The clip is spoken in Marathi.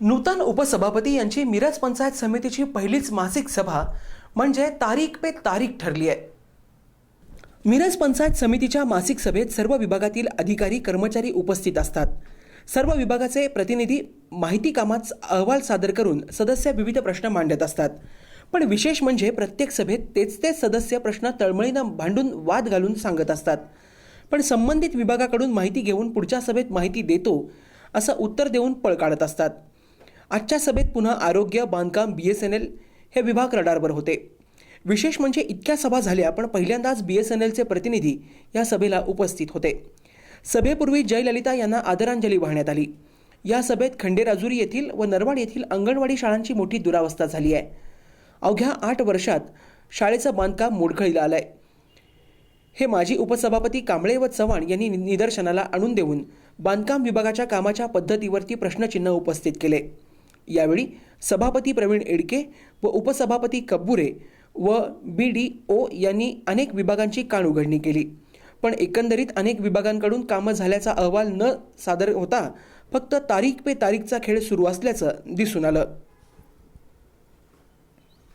नूतन उपसभापती यांची मिरज पंचायत समितीची पहिलीच मासिक सभा म्हणजे तारीख पे तारीख ठरली आहे. मिरज पंचायत समितीच्या मासिक सभेत सर्व विभागातील अधिकारी कर्मचारी उपस्थित असतात. सर्व विभागाचे प्रतिनिधी माहिती कामात अहवाल सादर करून सदस्य विविध प्रश्न मांडत असतात. पण विशेष म्हणजे प्रत्येक सभेत तेच तेच सदस्य प्रश्न तळमळीनं भांडून वाद घालून सांगत असतात. पण संबंधित विभागाकडून माहिती घेऊन पुढच्या सभेत माहिती देतो असं उत्तर देऊन पळ काढत असतात. आजच्या सभेत पुन्हा आरोग्य बांधकाम बी एस एन एल हे विभाग रडारवर होते. विशेष म्हणजे इतक्या सभा झाल्या पण पहिल्यांदाच बी एस एन एलचे प्रतिनिधी या सभेला उपस्थित होते. सभेपूर्वी जयललिता यांना आदरांजली वाहण्यात आली. या सभेत खंडेराजुरी येथील व नरवाड येथील अंगणवाडी शाळांची मोठी दुरावस्था झाली आहे. अवघ्या आठ वर्षात शाळेचं बांधकाम मोडखळीला आलंय. हे माजी उपसभापती कांबळे व चव्हाण यांनी नि- निदर्शनाला आणून देऊन बांधकाम विभागाच्या कामाच्या पद्धतीवरती प्रश्नचिन्ह उपस्थित केले. यावेळी सभापती प्रवीण एडके व उपसभापती कब्बुरे व बी डी ओ यांनी अनेक विभागांची कानउघडणी केली. पण एकंदरीत अनेक विभागांकडून कामं झाल्याचा अहवाल न सादर होता फक्त तारीख पे तारीखचा खेळ सुरू असल्याचं दिसून आलं.